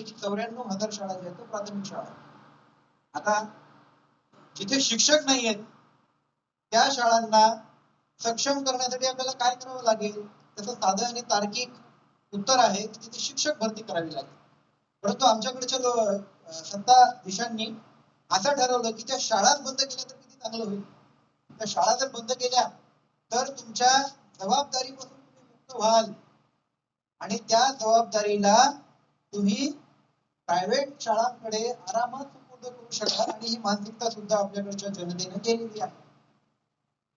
त्यापैकी चौऱ्याण्णव हजार शाळा ज्या आहेत प्राथमिक शाळा आता जिथे शिक्षक नाही आहेत त्या शाळांना सक्षम करण्यासाठी आपल्याला काय करावं लागेल? त्याचं साधं आणि तार्किक उत्तर आहे की तिथे शिक्षक भरती करावी लागेल. परंतु आमच्याकडच्या लो- सत्ता दिशांनी असं ठरवलं की त्या शाळाच बंद केल्या तर किती चांगलं होईल? त्या शाळा जर बंद केल्या तर तुमच्या जबाबदारीपासून तुम्ही मुक्त व्हाल. आणि त्या जबाबदारीला तुम्ही प्रायव्हेट शाळांकडे आरामात सुपूर्द करू शकाल आणि ही मानसिकता सुद्धा आपल्याकडच्या जनतेने केलेली आहे.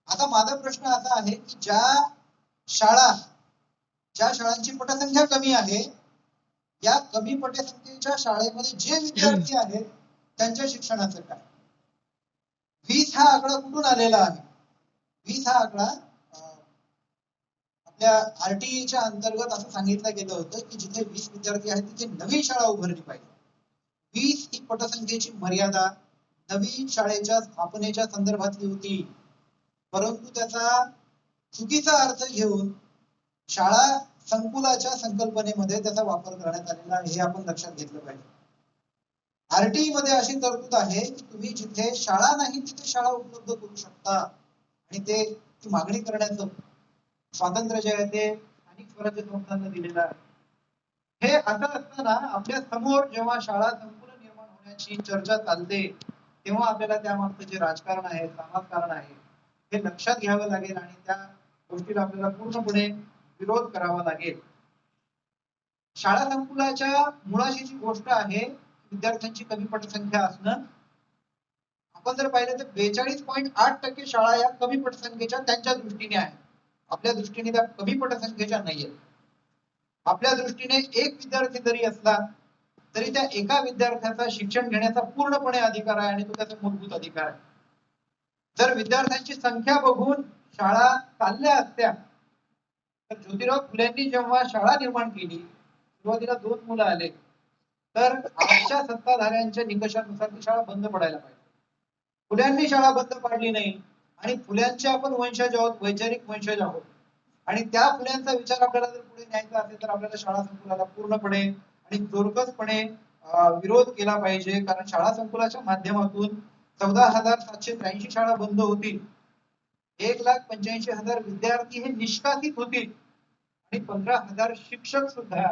आता माझा प्रश्न असा आहे की ज्या शाळा ज्या शाळांची पटसंख्या कमी आहे या कमी पटसंख्येच्या शाळेमध्ये जे विद्यार्थी आहेत त्यांच्या शिक्षणाचं काय? वीस हा आकडा कुठून आलेला आहे? वीस हा आकडा आपल्या आरटीईच्या अंतर्गत असं सांगितलं गेलं होतं की जिथे वीस विद्यार्थी आहेत तिथे नवीन शाळा उभारली पाहिजे. वीस ही पटसंख्येची मर्यादा नवीन शाळेच्या स्थापनेच्या संदर्भातली होती. परंतु त्याचा चुकीचा अर्थ घेऊन शाळा संकुलाच्या संकल्पनेमध्ये त्याचा वापर करण्यात आलेला आहे हे आपण लक्षात घेतलं पाहिजे. आरटीई e मध्ये अशी तरतूद आहे की तुम्ही जिथे शाळा नाही तिथे शाळा उपलब्ध करू शकता. आणि ते ती मागणी करण्याचं स्वातंत्र्य जे आहे ते स्थानिक स्वराज्य संस्थांना दिलेलं आहे. हे असं असताना आपल्यासमोर जेव्हा शाळा करण्याची चर्चा चालते तेव्हा आपल्याला त्यामागचं जे राजकारण आहे समाजकारण आहे हे लक्षात घ्यावं लागेल आणि त्या गोष्टीला आपल्याला पूर्णपणे विरोध करावा लागेल. शाळा संकुलाच्या मुळाशी जी गोष्ट आहे विद्यार्थ्यांची कमी पटसंख्या असणं आपण जर पाहिलं तर बेचाळीस पॉईंट आठ टक्के शाळा या कमी पटसंख्येच्या त्यांच्या दृष्टीने आहेत. आपल्या दृष्टीने त्या कमी पटसंख्येच्या नाहीये आपल्या दृष्टीने एक विद्यार्थी जरी असला तरी त्या एका विद्यार्थ्याचा शिक्षण घेण्याचा पूर्णपणे अधिकार आहे आणि तो त्याचा मूलभूत अधिकार आहे. जर विद्यार्थ्यांची संख्या बघून शाळा चालल्या असत्या तर ज्योतिराव फुलेंनी जेव्हा शाळा निर्माण केली सुरुवातीला दोन मुलं आले तर आजच्या सत्ताधाऱ्यांच्या निकषानुसार ती शाळा बंद पडायला पाहिजे. फुल्यांनी शाळा बंद पाडली नाही आणि फुल्यांचे आपण वंशज आहोत वैचारिक वंशज आहोत. आणि त्या फुल्यांचा विचार आपल्याला जर पुढे न्यायचा असेल तर आपल्याला शाळा संकुलाला पूर्णपणे आणि जोरकसपणे विरोध केला पाहिजे. कारण शाळा संकुलाच्या माध्यमातून चौदा हजार सातशे त्र्याऐंशी शाळा बंद होतील. एक लाख पंच्याऐंशी हजार विद्यार्थी हे निष्कासित होतील. आणि पंधरा हजार शिक्षक सुद्धा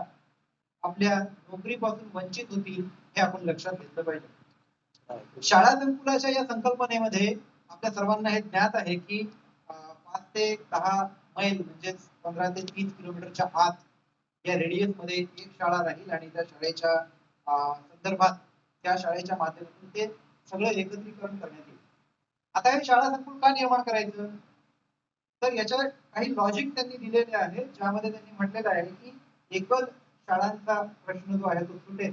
आपल्या नोकरीपासून वंचित होतील हे आपण लक्षात घेतलं पाहिजे. शाळा संकुलाच्या या संकल्पनेमध्ये आपल्या सर्वांना हे ज्ञात आहे की पाच ते दहा मैल म्हणजेच पंधरा ते तीस किलोमीटरच्या आत या रेडियसमध्ये एक शाळा राहील आणि त्या शाळेच्या संदर्भात त्या शाळेच्या माध्यमातून ते सगळं एकत्रीकरण करण्यात येईल. आता हे शाळा संकुल का निर्माण करायचं? तर याच्या काही लॉजिक त्यांनी दिलेले आहे ज्यामध्ये त्यांनी म्हटलेलं आहे की एकच शाळांचा प्रश्न जो आहे तो सुटेल.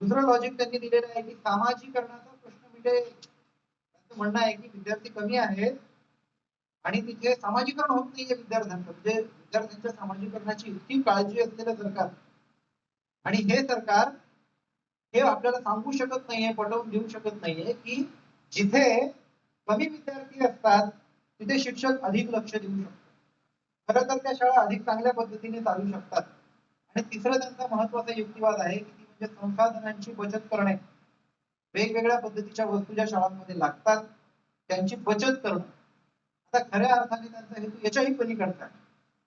दुसरं लॉजिक त्यांनी दिलेलं आहे की सामाजिकरणाचा प्रश्न म्हणजे त्यांचं म्हणणं आहे की विद्यार्थी कमी आहेत आणि तिथे सामाजिकरण होत नाहीये विद्यार्थ्यांचं. म्हणजे विद्यार्थ्यांच्या सामाजिकरणाची इतकी काळजी असलेलं सरकार. आणि हे सरकार हे आपल्याला सांगू शकत नाहीये पटवून देऊ शकत नाहीये की जिथे कमी विद्यार्थी असतात तिथे शिक्षक अधिक लक्ष देऊ शकतात. खरं तर त्या शाळा अधिक चांगल्या पद्धतीने चालू शकतात. आणि तिसरं त्यांचा महत्त्वाचा युक्तिवाद आहे की ती म्हणजे संसाधनांची बचत करणे. वेगवेगळ्या पद्धतीच्या वस्तू ज्या शाळांमध्ये लागतात त्यांची बचत करणं. आता खऱ्या अर्थाने त्यांचा हेतू याच्याही पलीकडचा आहे.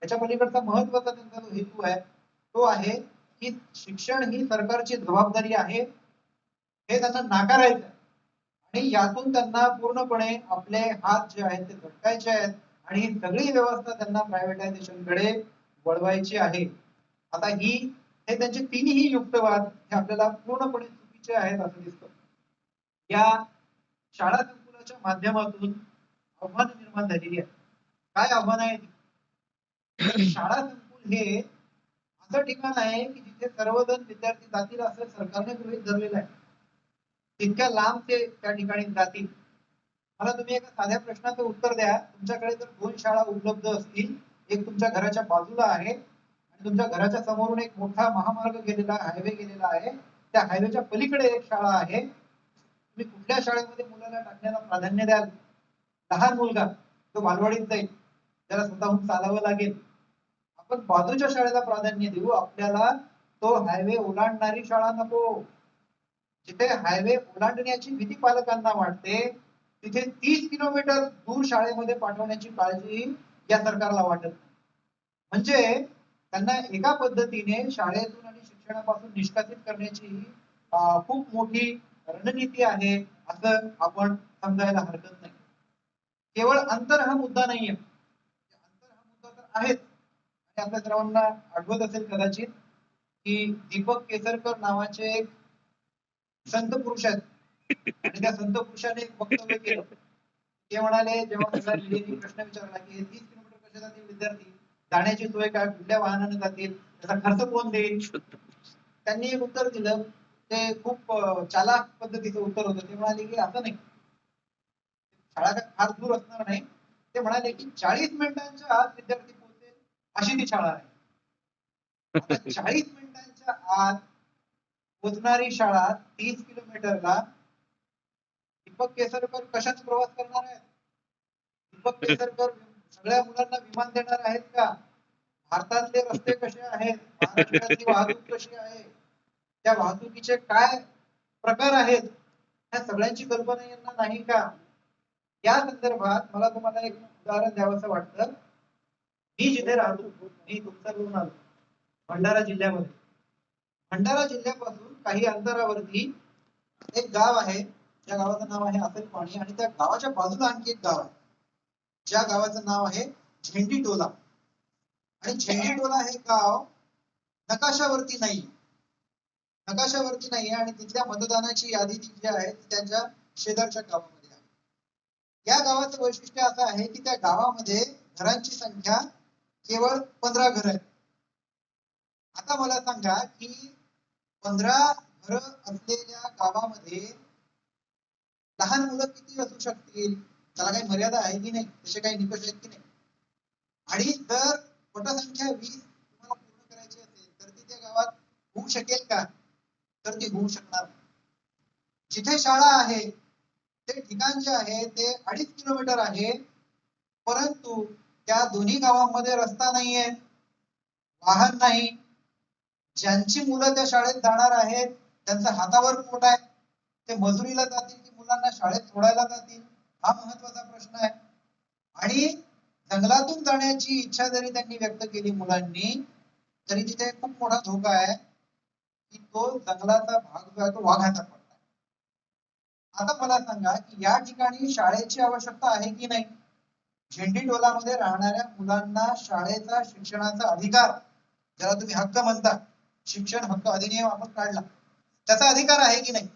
याच्या पलीकडचा महत्त्वाचा त्यांचा जो हेतू आहे तो आहे की शिक्षण ही सरकारची जबाबदारी आहे. हे त्यांना नाकारायचं आणि यातून त्यांना पूर्णपणे आपले हात जे आहेत ते झटकायचे आहेत आणि ही सगळी व्यवस्था त्यांना प्रायव्हेटायझेशनकडे वळवायची आहे. आता ही हे त्यांचे तिन्ही युक्तवाद हे आपल्याला पूर्णपणे चुकीचे आहेत असं दिसतं. या शाळा संकुलाच्या माध्यमातून आव्हान निर्माण झालेली आहे. काय आव्हान आहे? शाळा संकुल हे असं ठिकाण आहे की जिथे सर्वजण विद्यार्थी जातील असं सरकारने गृहीत धरलेलं आहे. तितक्या लांब ते त्या ठिकाणी जातील. मला तुम्ही एका साध्या प्रश्नाचं उत्तर द्या. तुमच्याकडे जर दोन शाळा उपलब्ध असतील एक तुमच्या घराच्या बाजूला आहे आणि तुमच्या घराच्या समोरून एक मोठा महामार्ग गेलेला हायवे गेलेला आहे. त्या हायवेच्या पलीकडे एक शाळा आहे. तुम्ही कुठल्या शाळेमध्ये मुलाला टाकण्याला प्राधान्य द्याल? लहान मुलगा तो बालवाडीत जाईल. त्याला स्वतःहून चालावं लागेल. आपण बाजूच्या शाळेला प्राधान्य देऊ. आपल्याला तो हायवे ओलांडणारी शाळा नको. जिथे हायवे ओलांडण्याची भीती पालकांना वाटते तिथे तीस किलोमीटर दूर शाळेमध्ये पाठवण्याची काळजी या सरकारला वाटत नाही. म्हणजे त्यांना एका पद्धतीने शाळेतून आणि शिक्षणापासून निष्कासित करण्याची खूप मोठी रणनीती आहे असं आपण समजायला हरकत नाही. केवळ अंतर हा मुद्दा नाहीये. अंतर हा मुद्दा तर आहेच. आणि आपल्या सर्वांना आठवत असेल कदाचित की दीपक केसरकर नावाचे एक संत पुरुष आहेत. आणि त्या संत पुरुषाने एक वक्तव्य केलं. ते म्हणाले जेव्हा मला लिहिलेली प्रश्न विचारला की तीस किलोमीटर कसे जातील विद्यार्थी जाण्याची सोय काय? कुठल्या वाहनाने जातील? त्याचा खर्च कोण देईल? त्यांनी एक उत्तर दिलं. ते खूप चालाक पद्धतीचं उत्तर होतं. ते म्हणाले की असं नाही. शाळा काय फार दूर असणार नाही. ते म्हणाले की चाळीस मिनिटांच्या आत विद्यार्थी पोहोचेल अशी ती शाळा आहे. चाळीस मिनिटांच्या आत पोहोचणारी शाळा तीस किलोमीटरला दीपक केसरकर कशाने प्रवास करणार आहेत? दीपक केसरकर सगळ्या मुलांना विमान देणार आहेत का? भारतातले रस्ते कसे आहेत? महाराष्ट्रातली वाहतूक कशी आहे? त्या वाहतुकीचे काय प्रकार आहेत? ह्या सगळ्यांची कल्पना यांना नाही का? या संदर्भात मला तुम्हाला एक उदाहरण द्यावंसं वाटतं. मी जिथे राहतो मी तुमच्याकडून आलो भंडारा जिल्ह्यामध्ये. भंडारा जिल्ह्यापासून काही अंतरावरती एक गाव आहे. त्या गावाचं नाव आहे असेल पाणी आणि त्या गावाच्या बाजूला आणखी एक गाव आहे. ज्या गावाचं नाव आहे झेंडी टोला. आणि झेंडी टोला हे गाव नकाशावरती नाही. नकाशावरती नाही आणि तिथल्या मतदानाची यादी जी आहे ती त्यांच्या शेजारच्या गावात या गावाचं वैशिष्ट्य असं आहे की त्या गावामध्ये घरांची संख्या केवळ पंधरा घर आहेत. आता मला सांगा की पंधरा घर असलेल्या गावामध्ये लहान मुलं किती असू शकतील? त्याला काही मर्यादा आहे की नाही? तसे काही निकष आहेत की नाही? आणि जर पटसंख्या वीस तुम्हाला पूर्ण करायची असेल तर ती त्या गावात होऊ शकेल का? तर ती होऊ शकणार जिथे शाळा आहे ते ठिकाण जे आहे ते अडीच किलोमीटर आहे. परंतु त्या दोन्ही गावांमध्ये रस्ता नाहीये वाहन नाही. ज्यांची मुलं त्या शाळेत जाणार आहेत त्यांचा हातावर पोट आहे. ते मजुरीला जातील की मुलांना शाळेत सोडायला जातील? हा महत्त्वाचा प्रश्न आहे. आणि जंगलातून जाण्याची इच्छा जरी त्यांनी व्यक्त केली मुलांनी तरी तिथे खूप मोठा धोका आहे की तो जंगलाचा भाग जो आहे तो वाघाचा पडला आता मला सांगा की या ठिकाणी शाळेची आवश्यकता आहे की नाही? झेंडी टोलामध्ये राहणाऱ्या मुलांना शाळेचा शिक्षणाचा अधिकार ज्याला तुम्ही हक्क म्हणता शिक्षण हक्क अधिनियम आपण काढला त्याचा अधिकार आहे की नाही?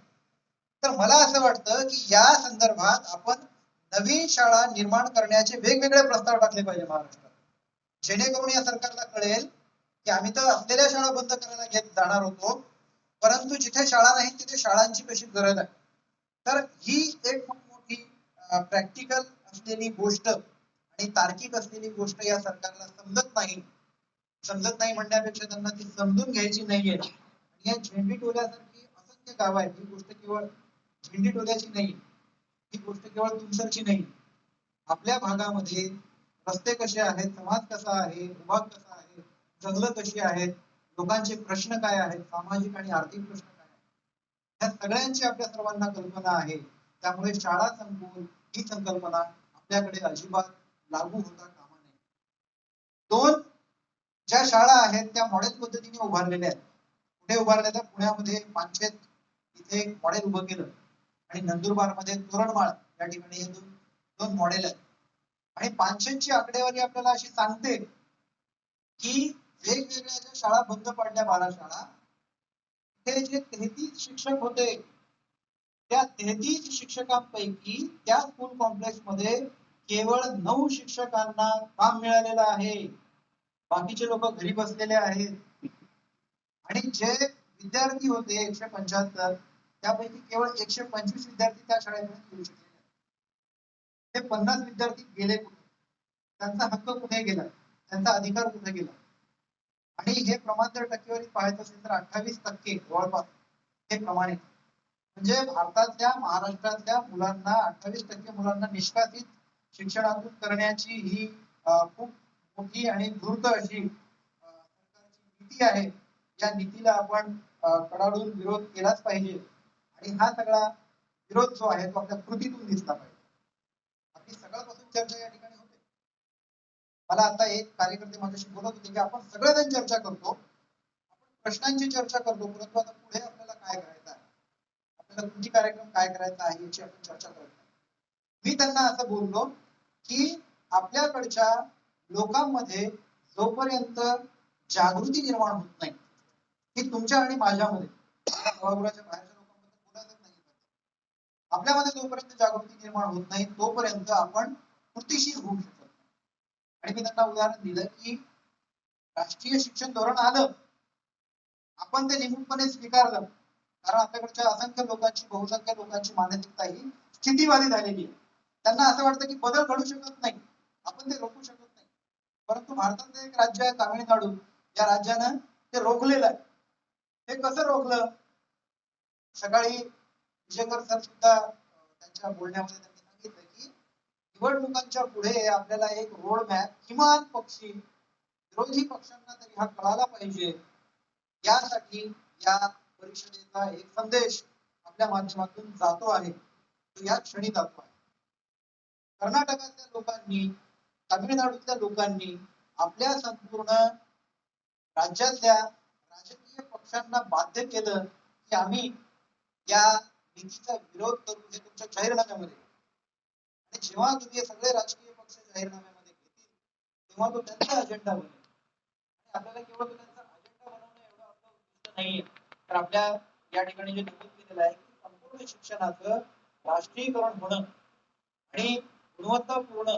तर मला असं वाटतं की या संदर्भात आपण नवीन शाळा निर्माण करण्याचे वेगवेगळे प्रस्ताव टाकले पाहिजे महाराष्ट्रात. जेणेकरून या सरकारला कळेल की आम्ही तर असलेल्या शाळा बंद करायला घेत जाणार होतो परंतु जिथे शाळा नाही तिथे शाळांची कशी गरज आहे? तर ही एक खूप मोठी प्रॅक्टिकल असलेली गोष्ट आणि तार्किक असलेली गोष्ट या सरकारला समजत नाही. समजत नाही म्हणण्यापेक्षा त्यांना ती समजून घ्यायची नाहीये. आणि या झेंडी टोल्यासारखी असंख्य गाव आहेत. ही गोष्ट केवळ झेंडी टोल्याची नाही. ही गोष्ट केवळ तुमसरची नाही. आपल्या भागामध्ये रस्ते कसे आहेत समाज कसा आहे विभाग कसा आहे जंगलं कशी आहेत लोकांचे प्रश्न काय आहेत सामाजिक आणि आर्थिक प्रश्न या सगळ्यांची आपल्या सर्वांना कल्पना आहे. त्यामुळे शाळा संकुल ही संकल्पना आपल्याकडे अजिबात लागू होता कामा नये. दोन ज्या शाळा आहेत त्या मॉडेल पद्धतीने उभारलेल्या आहेत. कुठे उभारल्या तर पुण्यामध्ये पानशेत इथे एक मॉडेल उभं केलं. आणि नंदुरबारमध्ये तोरणमाळ या ठिकाणी हे दोन दोन मॉडेल आहेत. आणि पानशेतची आकडेवारी आपल्याला अशी सांगते की वेगवेगळ्या ज्या शाळा बंद पडल्या बारा शाळा हे जे तेहतीस शिक्षक होते त्या तेहतीस शिक्षकांपैकी त्या स्कूल कॉम्प्लेक्समध्ये केवळ नऊ शिक्षकांना काम मिळालेलं आहे. बाकीचे लोक घरी बसलेले आहेत. आणि जे विद्यार्थी होते एकशे पंच्याहत्तर त्यापैकी केवळ एकशे पंचवीस विद्यार्थी त्या शाळेमध्ये येऊ शकले ते पन्नास विद्यार्थी गेले कुठे? त्यांचा हक्क कुठे गेला? त्यांचा अधिकार कुठे गेला? आणि हे प्रमाण जर टक्केवारी पाहायचं असेल तर अठ्ठावीस टक्के जवळपास हे प्रमाण. म्हणजे भारतातल्या महाराष्ट्रातल्या मुलांना अठ्ठावीस टक्के मुलांना निष्कासित शिक्षणातून करण्याची ही खूप मोठी आणि धूर्त अशी सरकारची नीती आहे. या नीतीला आपण कडाडून विरोध केलाच पाहिजे. आणि हा सगळा विरोध जो आहे तो आपल्या कृतीतून दिसला पाहिजे. आपली चर्चा या ठिकाणी मला आता एक कार्यकर्ते माझ्याशी बोलत होते की आपण सगळेजण चर्चा करतो. आपण प्रश्नांची चर्चा करतो. परंतु आता पुढे आपल्याला काय करायचं आहे? आपल्याला कृती कार्यक्रम काय करायचा आहे याची आपण चर्चा करत नाही मी त्यांना असं बोललो की आपल्याकडच्या लोकांमध्ये जोपर्यंत जागृती निर्माण होत नाही की तुमच्या आणि माझ्यामध्ये सभागृहाच्या बाहेरच्या लोकांबद्दल बोलायचं नाही आपल्यामध्ये जोपर्यंत जागृती निर्माण होत नाही तोपर्यंत आपण कृतीशील होऊ शकतो आणि मी त्यांना उदाहरण दिलं की राष्ट्रीय शिक्षण धोरण आलं आपण ते निमूटपणे स्वीकारलं. कारण आपल्याकडच्या असंख्य लोकांची बहुसंख्य लोकांची मानसिकता ही स्थितीवादी झालेली आहे. त्यांना असं वाटतं की बदल घडू शकत नाही. आपण ते रोखू शकत नाही. परंतु भारताचं एक राज्य आहे तामिळनाडू. या राज्यानं ते रोखलेलं आहे. ते कसं रोखलं? सकाळी विजयकर सर सुद्धा त्यांच्या बोलण्यामध्ये त्यांनी सांगितलं की निवडणुकांच्या पुढे आपल्याला एक रोड मॅप किमान पक्षी विरोधी पक्षांना तरी हा कळाला पाहिजे. यासाठी या परिषदेचा एक संदेश आपल्या माध्यमातून जातो आहे. तो या क्षणी जातो आहे. कर्नाटकातल्या लोकांनी तामिळनाडूतल्या लोकांनी आपल्या संपूर्ण राज्यातल्या राजकीय पक्षांना बाध्य केलं की आम्ही या नीतीचा विरोध करू हे तुमच्या जाहीरनाम्यामध्ये. जेव्हा तुम्ही सगळे राजकीय पक्ष जाहीरनाम्यामध्ये घेतील तेव्हा तो त्यांचा अजेंडा बनेल. आणि आपल्याला केवळ तो त्यांचा अजेंडा बनवणं एवढं आपलं उद्दिष्ट नाहीये. तर आपल्या या ठिकाणी जे नमूद केलेलं आहे की संपूर्ण शिक्षणाचं राष्ट्रीयकरण होणं आणि गुणवत्तापूर्ण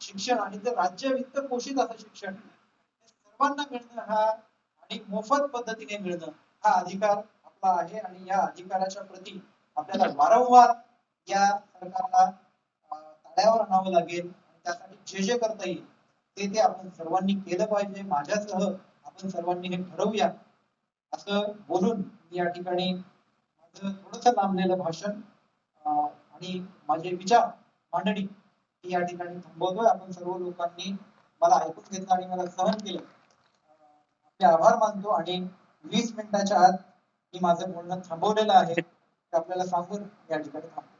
शिक्षण आणि ते राज्य वित्त पोषित असं शिक्षण सर्वांना मिळणं हा आणि मोफत पद्धतीने मिळणं हा अधिकार आपला आहे आणि या अधिकाराच्या प्रती आपल्याला वारंवार या सरकारला पाळ्यावर आणावं लागेल. त्यासाठी जे जे करता येईल ते ते आपण सर्वांनी केलं पाहिजे. माझ्यासह आपण सर्वांनी हे ठरवूया. असं बोलून मी या ठिकाणी माझं थोडस लांबलेलं भाषण आणि माझे विचार मांडणी या ठिकाणी थांबवतोय. आपण सर्व लोकांनी मला ऐकून घेतलं आणि मला सहन केलं. आपले आभार मानतो आणि वीस मिनिटाच्या आत मी माझं बोलणं थांबवलेलं आहे. ते आपल्याला सांगून या ठिकाणी थांबतो